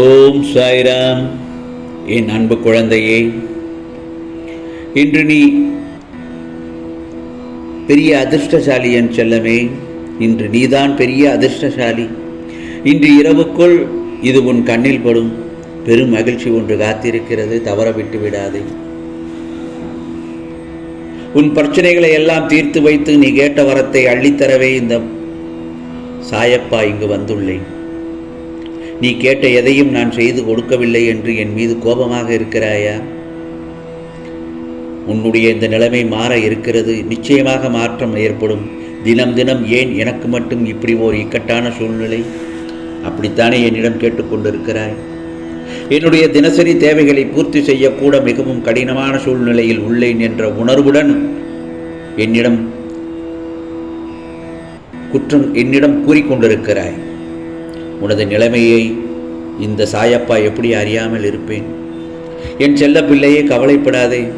ஓம் சாய்ராம். என் அன்பு குழந்தையே இன்று நீ பெரிய அதிர்ஷ்டசாலி என் செல்லமே இன்று நீதான் பெரிய அதிர்ஷ்டசாலி. இன்று இரவுக்குள் இது உன் கண்ணில் படும் பெரும் மகிழ்ச்சி ஒன்று காத்திருக்கிறது தவற விட்டு விடாதே. உன் பிரச்சனைகளை எல்லாம் தீர்த்து வைத்து நீ கேட்ட வரத்தை அள்ளித்தரவே இந்த சாயப்பா இங்கு வந்துள்ளேன். நீ கேட்ட எதையும் நான் செய்து கொடுக்கவில்லை என்று என் மீது கோபமாக இருக்கிறாயா? உன்னுடைய இந்த நிலைமை மாற இருக்கிறது. நிச்சயமாக மாற்றம் ஏற்படும். தினம் தினம் ஏன் எனக்கு மட்டும் இப்படி ஓர் இக்கட்டான சூழ்நிலை? அப்படித்தானே என்னிடம் கேட்டுக்கொண்டிருக்கிறாய்? என்னுடைய தினசரி தேவைகளை பூர்த்தி செய்யக்கூட மிகவும் கடினமான சூழ்நிலையில் உள்ளேன் என்ற உணர்வுடன் என்னிடம் குற்றம் என்னிடம் கூறிக்கொண்டிருக்கிறாய். உனது நிலைமையை இந்த சாயப்பா எப்படி அறியாமல் இருப்பேன்? என் செல்ல பிள்ளையே கவலைப்படாதே.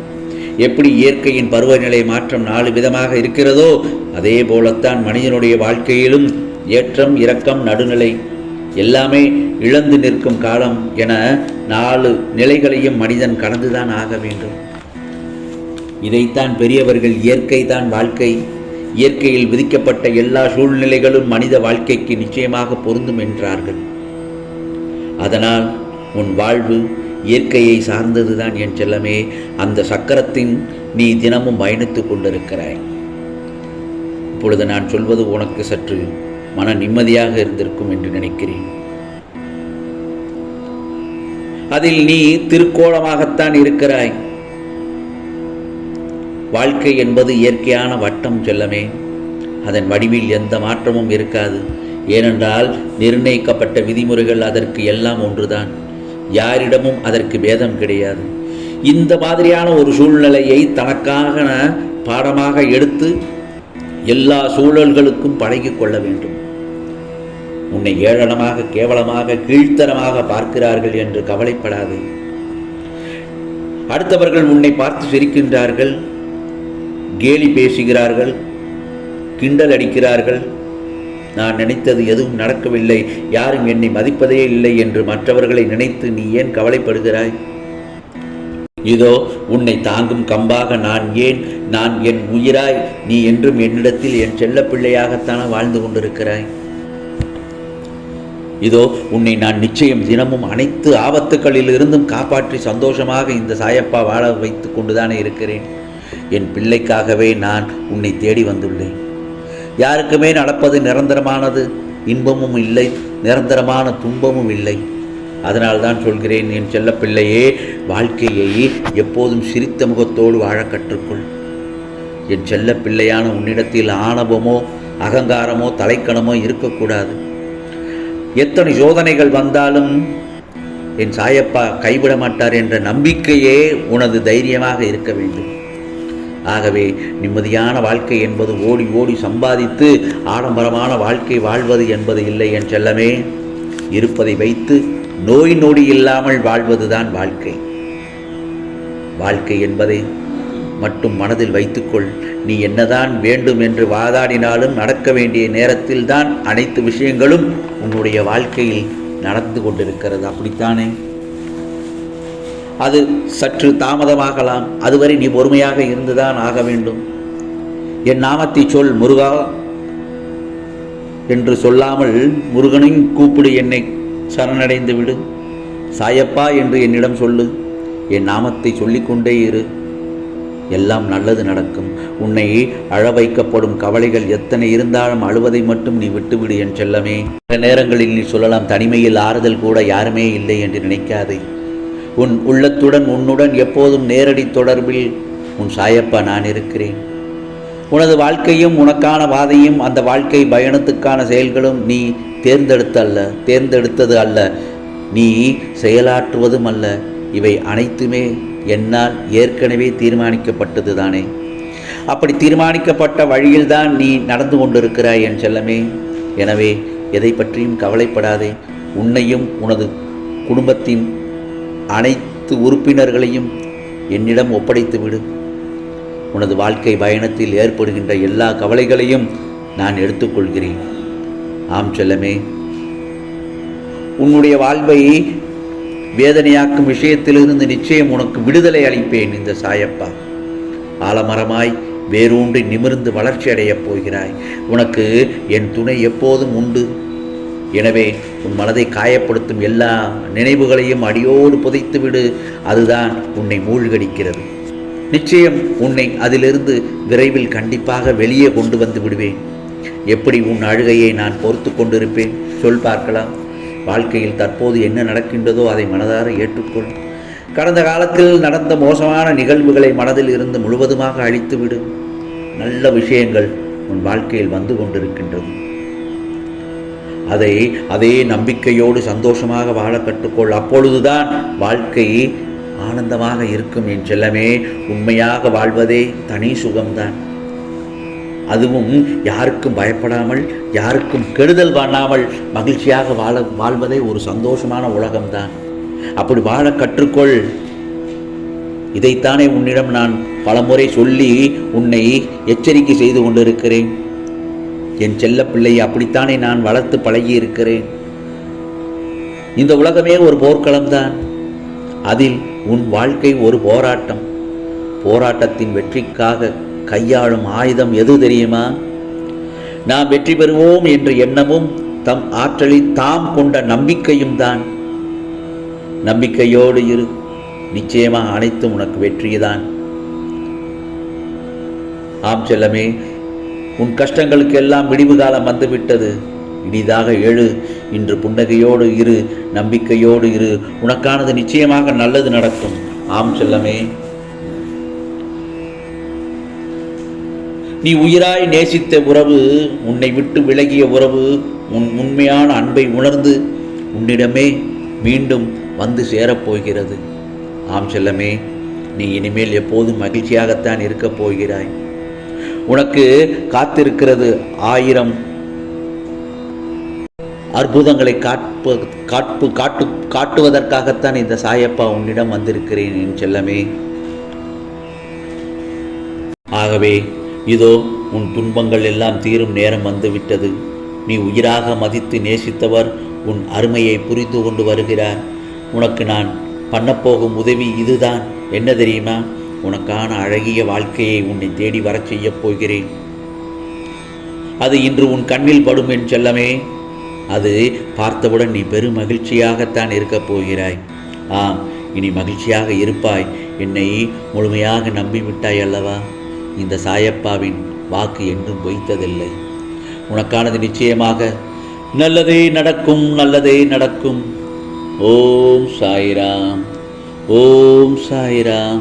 எப்படி இயற்கையின் பருவநிலை மாற்றம் நாலு விதமாக இருக்கிறதோ அதே போலத்தான் மனிதனுடைய வாழ்க்கையிலும் ஏற்றம் இரக்கம் நடுநிலை எல்லாமே இழந்து நிற்கும் காலம் என நாலு நிலைகளையும் மனிதன் கடந்துதான் ஆக வேண்டும். இதைத்தான் பெரியவர்கள் இயற்கை தான் வாழ்க்கை. இயற்கையில் விதிக்கப்பட்ட எல்லா சூழ்நிலைகளும் மனித வாழ்க்கைக்கு நிச்சயமாக பொருந்தும் என்றார்கள். அதனால் உன் வாழ்வு இயற்கையை சார்ந்ததுதான் என் செல்லமே. அந்த சக்கரத்தின் நீ தினமும் பயணித்துக் கொண்டிருக்கிறாய். இப்பொழுது நான் சொல்வது உனக்கு சற்று மன நிம்மதியாக இருந்திருக்கும் என்று நினைக்கிறேன். அதில் நீ திருக்கோலமாகத்தான் இருக்கிறாய். வாழ்க்கை என்பது இயற்கையான வட்டம் செல்லமே. அதன் வடிவில் எந்த மாற்றமும் இருக்காது. ஏனென்றால் நிர்ணயிக்கப்பட்ட விதிமுறைகள் அதற்கு எல்லாம் ஒன்றுதான். யாரிடமும் அதற்கு பேதம் கிடையாது. இந்த மாதிரியான ஒரு சூழ்நிலையை தனக்காக பாடமாக எடுத்து எல்லா சூழல்களுக்கும் பழகிக்கொள்ள வேண்டும். உன்னை ஏளனமாக கேவலமாக கீழ்த்தரமாக பார்க்கிறார்கள் என்று கவலைப்படாதே. அடுத்தவர்கள் உன்னை பார்த்து சிரிக்கின்றார்கள். கேலி பேசுகிறார்கள் கிண்டல் அடிக்கிறார்கள். நான் நினைத்தது எதுவும் நடக்கவில்லை. யாரும் என்னை மதிப்பதே இல்லை என்று மற்றவர்களை நினைத்து நீ ஏன் கவலைப்படுகிறாய்? இதோ உன்னை தாங்கும் கம்பாக நான் ஏன் நான் என் உயிராய் நீ என்றும் என்னிடத்தில் என் செல்ல பிள்ளையாகத்தான வாழ்ந்து கொண்டிருக்கிறாய்? இதோ உன்னை நான் நிச்சயம் தினமும் அனைத்து ஆபத்துக்களில் இருந்தும் காப்பாற்றி சந்தோஷமாக இந்த சாயப்பா வாழ வைத்து கொண்டுதானே இருக்கிறேன். என் பிள்ளைக்காகவே நான் உன்னை தேடி வந்துள்ளேன். யாருக்குமே நடப்பது நிரந்தரமானது இன்பமும் இல்லை நிரந்தரமான துன்பமும் இல்லை. அதனால் தான் சொல்கிறேன் என் செல்ல பிள்ளையே வாழ்க்கையை எப்போதும் சிரித்த முகத்தோடு வாழ கற்றுக்கொள். என் செல்ல பிள்ளையான உன்னிடத்தில் ஆணவமோ அகங்காரமோ தலைக்கணமோ இருக்கக்கூடாது. எத்தனை சோதனைகள் வந்தாலும் என் சாயப்பா கைவிட மாட்டார் என்ற நம்பிக்கையே உனது தைரியமாக இருக்க வேண்டும். ஆகவே நிம்மதியான வாழ்க்கை என்பது ஓடி ஓடி சம்பாதித்து ஆடம்பரமான வாழ்க்கை வாழ்வது என்பது இல்லை என் செல்லமே. இருப்பதை வைத்து நோய் நொடி இல்லாமல் வாழ்வதுதான் வாழ்க்கை. வாழ்க்கை என்பதை மட்டும் மனதில் வைத்துக்கொள். நீ என்னதான் வேண்டும் என்று வாதாடினாலும் நடக்க வேண்டிய நேரத்தில் தான் அனைத்து விஷயங்களும் உன்னுடைய வாழ்க்கையில் நடந்து கொண்டிருக்கிறது. அப்படித்தானே? அது சற்று தாமதமாகலாம். அதுவரை நீ பொறுமையாக இருந்துதான் ஆக வேண்டும். என் நாமத்தை சொல் முருகா என்று சொல்லாமல் முருகனின் கூப்பிடு என்னை சரணடைந்து விடு. சாயப்பா என்று என்னிடம் சொல்லு. என் நாமத்தை சொல்லிக்கொண்டே இரு. எல்லாம் நல்லது நடக்கும். உன்னை அழ வைக்கப்படும் கவலைகள் எத்தனை இருந்தாலும் அழுவதை மட்டும் நீ விட்டுவிடு என் செல்லமே. சில நேரங்களில் நீ சொல்லலாம் தனிமையில் ஆறுதல் கூட யாருமே இல்லை என்று நினைக்காதே. உன் உள்ளத்துடன் உன்னுடன் எப்போதும் நேரடி தொடர்பில் உன் சாயப்பா நான் இருக்கிறேன். உனது வாழ்க்கையும் உனக்கான பாதையும் அந்த வாழ்க்கை பயணத்துக்கான செயல்களும் நீ தேர்ந்தெடுத்த அல்ல தேர்ந்தெடுத்தது அல்ல. நீ செயலாற்றுவதும் அல்ல. இவை அனைத்துமே என்னால் ஏற்கனவே தீர்மானிக்கப்பட்டது தானே அப்படி தீர்மானிக்கப்பட்ட வழியில்தான் நீ நடந்து கொண்டிருக்கிறாய் என் செல்லமே. எனவே எதை பற்றியும் கவலைப்படாதே. உன்னையும் உனது குடும்பத்தின் அனைத்து உறுப்பினர்களையும் என்னிடம் ஒப்படைத்து விடு உனது வாழ்க்கை பயணத்தில் ஏற்படுகின்ற எல்லா கவலைகளையும் நான் எடுத்துக்கொள்கிறேன். ஆம் செல்லமே. உன்னுடைய வாழ்வை வேதனையாக்கும் விஷயத்திலிருந்து நிச்சயம் உனக்கு விடுதலை அளிப்பேன் இந்த சாயப்பா. ஆலமரமாய் வேரூன்றி நிமிர்ந்து வளர்ச்சி அடையப் போகிறாய். உனக்கு என் துணை எப்போதும் உண்டு. எனவே உன் மனதை காயப்படுத்தும் எல்லா நினைவுகளையும் அடியோடு புதைத்து விடு அதுதான் உன்னை மூழ்கடிக்கிறது. நிச்சயம் உன்னை அதிலிருந்து விரைவில் கண்டிப்பாக வெளியே கொண்டு வந்து விடுவேன். எப்படி உன் அழுகையை நான் பொறுத்து கொண்டிருப்பேன்? சொல் பார்க்கலாம். வாழ்க்கையில் தற்போது என்ன நடக்கின்றதோ அதை மனதார ஏற்றுக்கொள். கடந்த காலத்தில் நடந்த மோசமான நிகழ்வுகளை மனதில் இருந்து முழுவதுமாக அழித்துவிடு. நல்ல விஷயங்கள் உன் வாழ்க்கையில் வந்து கொண்டிருக்கின்றது. அதை அதே நம்பிக்கையோடு சந்தோஷமாக வாழ கற்றுக்கொள். அப்பொழுதுதான் வாழ்க்கை ஆனந்தமாக இருக்கும் என் செல்லமே. உண்மையாக வாழ்வதே தனி சுகம்தான். அதுவும் யாருக்கும் பயப்படாமல் யாருக்கும் கெடுதல் பண்ணாமல் மகிழ்ச்சியாக வாழ வாழ்வதே ஒரு சந்தோஷமான உலகம்தான். அப்படி வாழ கற்றுக்கொள். இதைத்தானே உன்னிடம் நான் பலமுறை சொல்லி உன்னை எச்சரிக்கை செய்து கொண்டிருக்கிறேன். என் செல்ல பிள்ளையை அப்படித்தானே நான் வளர்த்து பழகி இருக்கிறேன் இந்த உலகமே ஒரு போர்க்களம்தான். அதில் உன் வாழ்க்கை ஒரு போராட்டம். போராட்டத்தின் வெற்றிக்காக கையாளும் ஆயுதம் எது தெரியுமா? நாம் வெற்றி பெறுவோம் என்ற எண்ணமும் தம் ஆற்றலில் தாம் கொண்ட நம்பிக்கையும் தான். நம்பிக்கையோடு இரு. நிச்சயமாக அனைத்தும் உனக்கு வெற்றிதான். ஆம் செல்லமே உன் கஷ்டங்களுக்கு எல்லாம் விடிவு காலம் வந்துவிட்டது. இனிதாக எழு. இன்று புன்னகையோடு இரு நம்பிக்கையோடு இரு. உனக்கானது நிச்சயமாக நல்லது நடக்கும். ஆம் செல்லமே. நீ உயிராய் நேசித்த உறவு உன்னை விட்டு விலகிய உறவு உன் உண்மையான அன்பை உணர்ந்து உன்னிடமே மீண்டும் வந்து சேரப்போகிறது ஆம் செல்லமே. நீ இனிமேல் எப்போதும் மகிழ்ச்சியாகத்தான் இருக்கப் போகிறாய். உனக்கு காத்திருக்கிறது ஆயிரம் அற்புதங்களை காட்பு காட்பு காட்டு காட்டுவதற்காகத்தான் இந்த சாயப்பா உன்னிடம் வந்திருக்கிறேன் என் செல்லமே. ஆகவே இதோ உன் துன்பங்கள் எல்லாம் தீரும் நேரம் வந்துவிட்டது. நீ உயிராக மதித்து நேசித்தவர் உன் அருமையை புரிந்து கொண்டு வருகிறார். உனக்கு நான் பண்ணப்போகும் உதவி இதுதான். என்ன தெரியுமா? உனக்கான அழகிய வாழ்க்கையை உன்னை தேடி வரச் செய்யப் போகிறேன். அது இன்று உன் கண்ணில் படும் என் செல்லமே. அது பார்த்தவுடன் நீ பெரும் மகிழ்ச்சியாகத்தான் இருக்கப் போகிறாய். ஆம் இனி மகிழ்ச்சியாக இருப்பாய். என்னை முழுமையாக நம்பிவிட்டாய் அல்லவா? இந்த சாயப்பாவின் வாக்கு என்றும் வைத்ததில்லை உனக்கானது நிச்சயமாக நல்லதே நடக்கும் நல்லதே நடக்கும். ஓம் சாய்ராம் ஓம் சாய்ராம்.